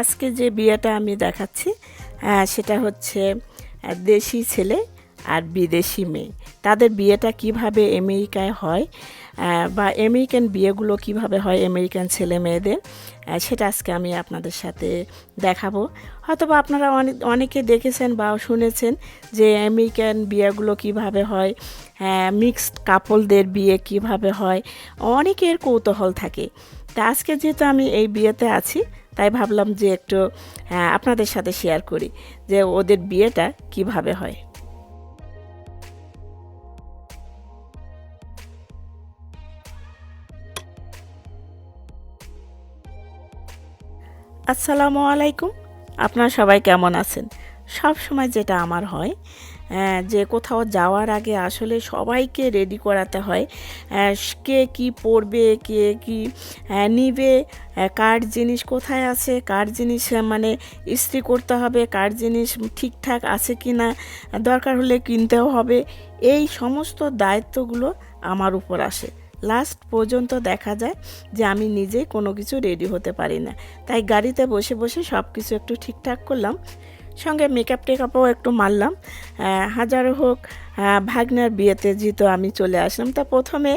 আজকে যে বিয়েটা আমি দেখাচ্ছি সেটা হচ্ছে দেশি ছেলে আর বিদেশি মেয়ে। তাদের বিয়েটা কীভাবে আমেরিকায় হয় বা আমেরিকান বিয়েগুলো কীভাবে হয় আমেরিকান ছেলে মেয়েদের সেটা আজকে আমি আপনাদের সাথে দেখাবো। হয়তোবা আপনারা অনেক অনেকে দেখেছেন বা শুনেছেন যে আমেরিকান বিয়েগুলো কীভাবে হয় মিক্সড কাপলদের বিয়ে কীভাবে হয়, অনেকের কৌতূহল থাকে। তা আজকে যেহেতু আমি এই বিয়েতে আছি তাই ভাবলাম যে একটু আহ, আপনাদের সাথে শেয়ার করি যে ওদের বিয়েটা কীভাবে হয়। আসসালামু আলাইকুম। আপনারা সবাই কেমন আছেন? সব সময় যেটা আমার হয় যে কোথাও যাওয়ার আগে আসলে সবাইকে রেডি করাতে হয় কে কি পরবে কে কি নিবে কার জিনিস কোথায় আছে, কার জিনিস মানে ইস্ত্রি করতে হবে, কার জিনিস ঠিকঠাক আছে কি না দরকার হলে কিনতেও হবে, এই সমস্ত দায়িত্বগুলো আমার উপর আসে। লাস্ট পর্যন্ত দেখা যায় যে আমি নিজে কোনো কিছু রেডি হতে পারি না। তাই গাড়িতে বসে বসে সব কিছু একটু ঠিকঠাক করলাম। সঙ্গে মেকআপ টেকআপও একটু মারলাম। হাজার হোক ভাগ্নার বিয়েতে যেহেতু আমি চলে আসলাম, তা প্রথমে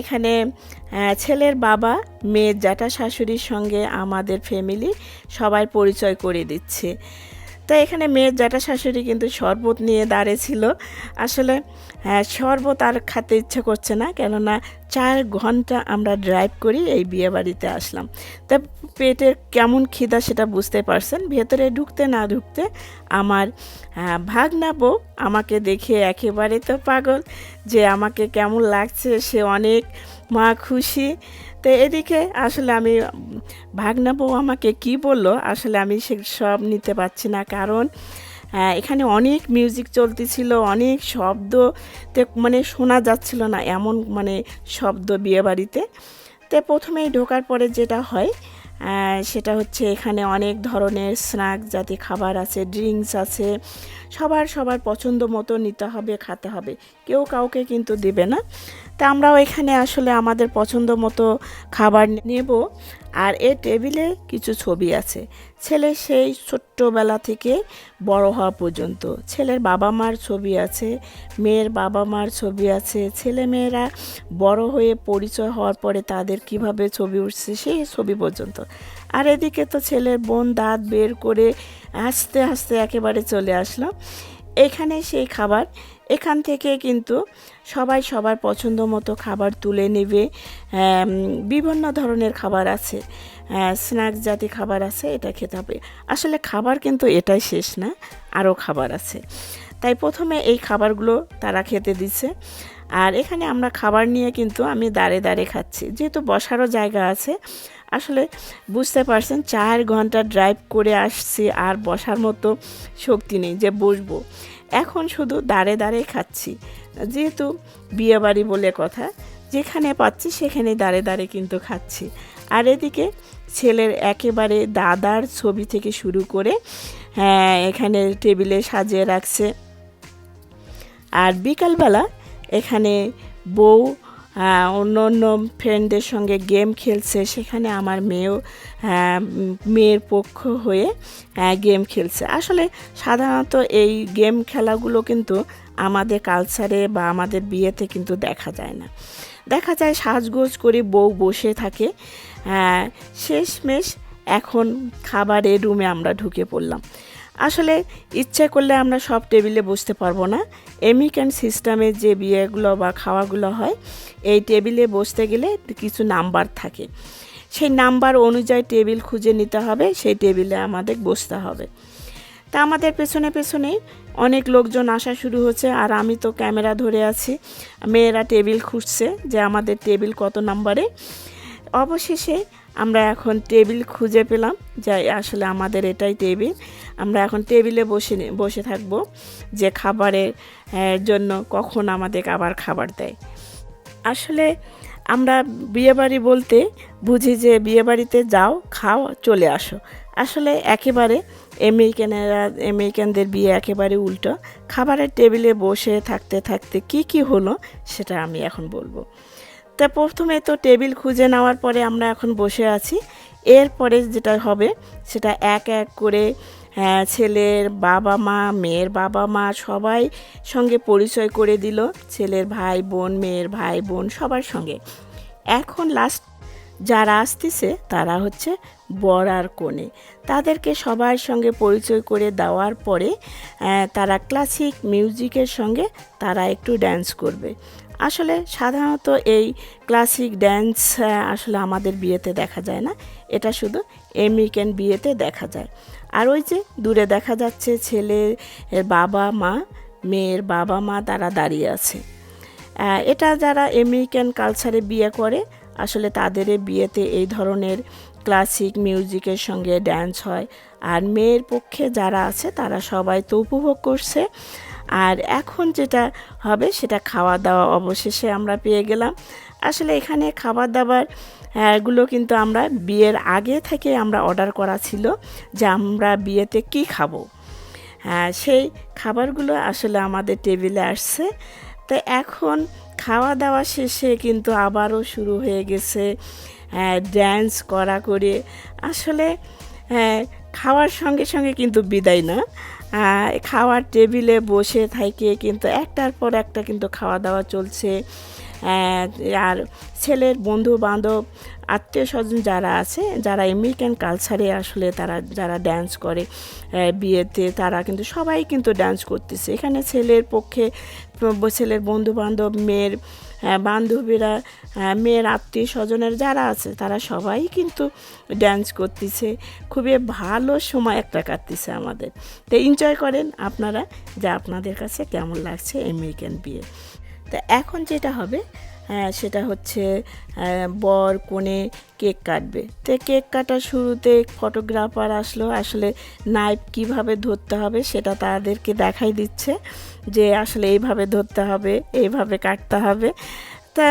এখানে ছেলের বাবা মেয়ের জ্যাঠা শাশুড়ির সঙ্গে আমাদের ফ্যামিলি সবাই পরিচয় করে দিচ্ছে। তো এখানে মেয়ের জ্যাঠা শাশুড়ি কিন্তু শরবত নিয়ে দাঁড়িয়েছিল আসলে হ্যাঁ, শরবত আর খেতে ইচ্ছে করছে না কেননা চার ঘণ্টা আমরা ড্রাইভ করি এই বিয়ে বাড়িতে আসলাম। তা পেটের কেমন খিদা সেটা বুঝতে পারছেন ভেতরে ঢুকতে না ঢুকতে আমার আহ, ভাগনা বউ আমাকে দেখে একেবারে তো পাগল যে আমাকে কেমন লাগছে সে অনেক মা খুশি। তো এদিকে আসলে আমি, ভাগনা বউ আমাকে কি বলল, আসলে আমি সে সব নিতে পারছি না। কারণ এখানে অনেক মিউজিক চলতেছিল, অনেক শব্দ মানে শোনা যাচ্ছিল না এমন মানে শব্দ বিয়েবাড়িতে। তো প্রথমেই ঢোকার পরে যেটা হয় সেটা হচ্ছে এখানে অনেক ধরনের স্ন্যাক জাতি খাবার আছে ড্রিঙ্কস আছে, সবার সবার পছন্দ মতো নিতে হবে, খেতে হবে। কেউ কাউকে কিন্তু দেবে না। তা আমরাও এখানে আসলে আমাদের পছন্দ মতো খাবার নেব। আর এ টেবিলে কিছু ছবি আছে। ছেলে সেই ছোট্টবেলা থেকে বড় হওয়া পর্যন্ত। ছেলের বাবা মার ছবি আছে, মেয়ের বাবা মার ছবি আছে। ছেলে মেয়েরা বড় হয়ে পরিচয় হওয়ার পরে তাদের কীভাবে ছবি উঠছে সেই ছবি পর্যন্ত। আর এদিকে তো ছেলের বোন দাঁত বের করে আস্তে আস্তে একেবারে চলে আসলো। এখানে সেই খাবার। এখান থেকে কিন্তু সবাই সবার পছন্দ মতো খাবার তুলে নেবে। বিভিন্ন ধরনের খাবার আছে। স্ন্যাক্স জাতীয় খাবার আছে, এটা খেতে হবে। আসলে খাবার কিন্তু এটাই শেষ না, আরও খাবার আছে। তাই প্রথমে এই খাবারগুলো তারা খেতে দিচ্ছে। আর এখানে আমরা খাবার নিয়ে কিন্তু আমি দাঁড়ে দাঁড়ে খাচ্ছি। যেহেতু বসারও জায়গা আছে আসলে বুঝতে পারছেন, চার ঘণ্টা ড্রাইভ করে আসছি আর বসার মতো শক্তি নেই যে বসবো। এখন শুধু দাঁড়ে দাঁড়ে খাচ্ছি। যেহেতু বিয়েবাড়ি বলে কথা, যেখানে পাচ্ছি সেখানে দাঁড়ে দাঁড়ে কিন্তু খাচ্ছি। আর এদিকে ছেলের একেবারে দাদার ছবি থেকে শুরু করে হ্যাঁ এখানে টেবিলে সাজিয়ে রাখছে। আর বিকালবেলা এখানে বউ অন্য অন্য ফ্রেন্ডদের সঙ্গে গেম খেলছে। সেখানে আমার মেয়েও মেয়ের পক্ষ হয়ে গেম খেলছে। আসলে সাধারণত এই গেম খেলাগুলো কিন্তু আমাদের কালচারে বা আমাদের বিয়েতে কিন্তু দেখা যায় না। দেখা যায় সাজগোজ করে বউ বসে থাকে। শেষমেশ এখন খাবারের রুমে আমরা ঢুকে পড়লাম। আসলে ইচ্ছে করলে আমরা সব টেবিলে বসতে পারব না। আমেরিকান সিস্টেমে যে বিয়েগুলো বা খাওয়াগুলো হয়, এই টেবিলে বসতে গেলে কিছু নাম্বার থাকে। সেই নাম্বার অনুযায়ী টেবিল খুঁজে নিতে হবে, সেই টেবিলে আমাদের বসতে হবে। তা আমাদের পেছনে পেছনে অনেক লোকজন আসা শুরু হচ্ছে, আর আমি তো ক্যামেরা ধরে আছি। মেয়েরা টেবিল খুঁজছে যে আমাদের টেবিল কত নাম্বারে। অবশেষে আমরা এখন টেবিল খুঁজে পেলাম যাই আসলে আমাদের এটাই টেবিল। আমরা এখন টেবিলে বসে বসে থাকব যে খাবারের জন্য কখন আমাদের আবার খাবার দেয়। আসলে আমরা বিয়েবাড়ি বলতে বুঝি যে বিয়েবাড়িতে যাও, খাও, চলে আসো। আসলে একেবারে আমেরিকানেরা, আমেরিকানদের বিয়ে একেবারে উল্টো। খাবারের টেবিলে বসে থাকতে থাকতে কি কি হলো সেটা আমি এখন বলব। তা প্রথমে তো টেবিল খুঁজে নেওয়ার পরে আমরা এখন বসে আছি। এরপরে যেটা হবে সেটা এক এক করে হ্যাঁ, ছেলের বাবা মা মেয়ের বাবা মা সবাই সঙ্গে পরিচয় করে দিল। ছেলের ভাই বোন মেয়ের ভাই বোন সবার সঙ্গে। এখন লাস্ট যারা আসতেছে তারা হচ্ছে বর আর কনে তাদেরকে সবার সঙ্গে পরিচয় করে দেওয়ার পরে তারা ক্লাসিক মিউজিকের সঙ্গে তারা একটু ড্যান্স করবে। আসলে সাধারণত এই ক্লাসিক ড্যান্স আসলে আমাদের বিয়েতে দেখা যায় না। এটা শুধু আমেরিকান বিয়েতে দেখা যায়। আর ওই যে দূরে দেখা যাচ্ছে ছেলের বাবা মা, মেয়ের বাবা মা তারা দাঁড়িয়ে আছে। এটা যারা আমেরিকান কালচারে বিয়ে করে, আসলে তাদের বিয়েতে এই ধরনের ক্লাসিক মিউজিকের সঙ্গে ড্যান্স হয়। আর মেয়ের পক্ষে যারা আছে, তারা সবাই তো উপভোগ করছে। আর এখন যেটা হবে সেটা খাওয়া দাওয়া অবশেষে আমরা পেয়ে গেলাম। আসলে এখানে খাবার দাবারগুলো কিন্তু আমরা বিয়ের আগে থেকে আমরা অর্ডার করা ছিল যে আমরা বিয়েতে কি খাব। হ্যাঁ সেই খাবারগুলো আসলে আমাদের টেবিলে আসছে। তো এখন খাওয়া দাওয়া শেষে কিন্তু আবারও শুরু হয়ে গেছে ড্যান্স করা করে আসলে খাওয়ার সঙ্গে সঙ্গে কিন্তু বিদায় না। খাওয়ার টেবিলে বসে থাকে কিন্তু একটার পর একটা কিন্তু খাওয়া দাওয়া চলছে। আর ছেলের বন্ধু বান্ধব আত্মীয় স্বজন যারা আছে, যারা আমেরিকান কালচারে আসলে তারা, যারা ড্যান্স করে বিয়েতে তারা কিন্তু সবাই কিন্তু ড্যান্স করতেছে। এখানে ছেলের পক্ষে ছেলের বন্ধু বান্ধব মেয়ের বান্ধবীরা মেয়ের আত্মীয় স্বজনের যারা আছে, তারা সবাই কিন্তু ড্যান্স করতেছে। খুবই ভালো সময় একটা কাটতেছে আমাদের। তো এনজয় করেন আপনারা, যে আপনাদের কাছে কেমন লাগছে আমেরিকান বিয়ে। তো এখন যেটা হবে আহ, সেটা হচ্ছে বর কোণে কেক কাটবে। তো কেক কাটার শুরুতে ফটোগ্রাফার আসলো আসলে নাইফ কীভাবে ধরতে হবে সেটা তাদেরকে দেখাই দিচ্ছে যে আসলে এইভাবে ধরতে হবে এইভাবে কাটতে হবে। তা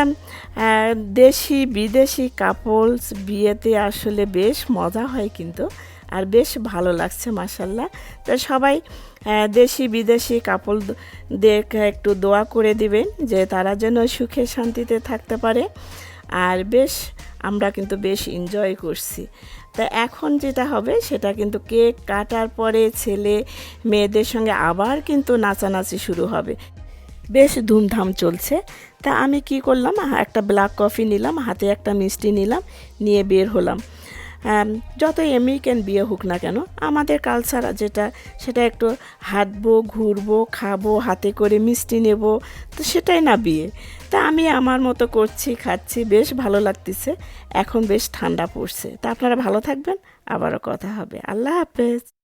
দেশি বিদেশি কাপলস বিয়েতে আসলে বেশ মজা হয় কিন্তু। আর বেশ ভালো লাগছে মাসাল্লাহ তো সবাই দেশি, বিদেশি কাপলদের একটু দোয়া করে দিবেন যে তারা যেন সুখে শান্তিতে থাকতে পারে। আর বেশ, আমরা কিন্তু বেশ এনজয় করছি। তা এখন যেটা হবে, সেটা কিন্তু কেক কাটার পরে ছেলে মেয়েদের সঙ্গে আবার কিন্তু নাচানাচি শুরু হবে। বেশ ধুমধাম চলছে। তা আমি কি করলাম একটা ব্ল্যাক কফি নিলাম, হাতে একটা মিষ্টি নিলাম, নিয়ে বের হলাম। যতই আমেরিকান বিয়ে হোক না কেন, আমাদের কালচার যেটা, সেটা একটু হাঁটবো, ঘুরবো, খাব, হাতে করে মিষ্টি নেব, তো সেটাই না বিয়ে। তা আমি আমার মতো করছি, খাচ্ছি, বেশ ভালো লাগতেছে, এখন বেশ ঠান্ডা পড়ছে। তা আপনারা ভালো থাকবেন, আবারও কথা হবে। আল্লাহ হাফেজ।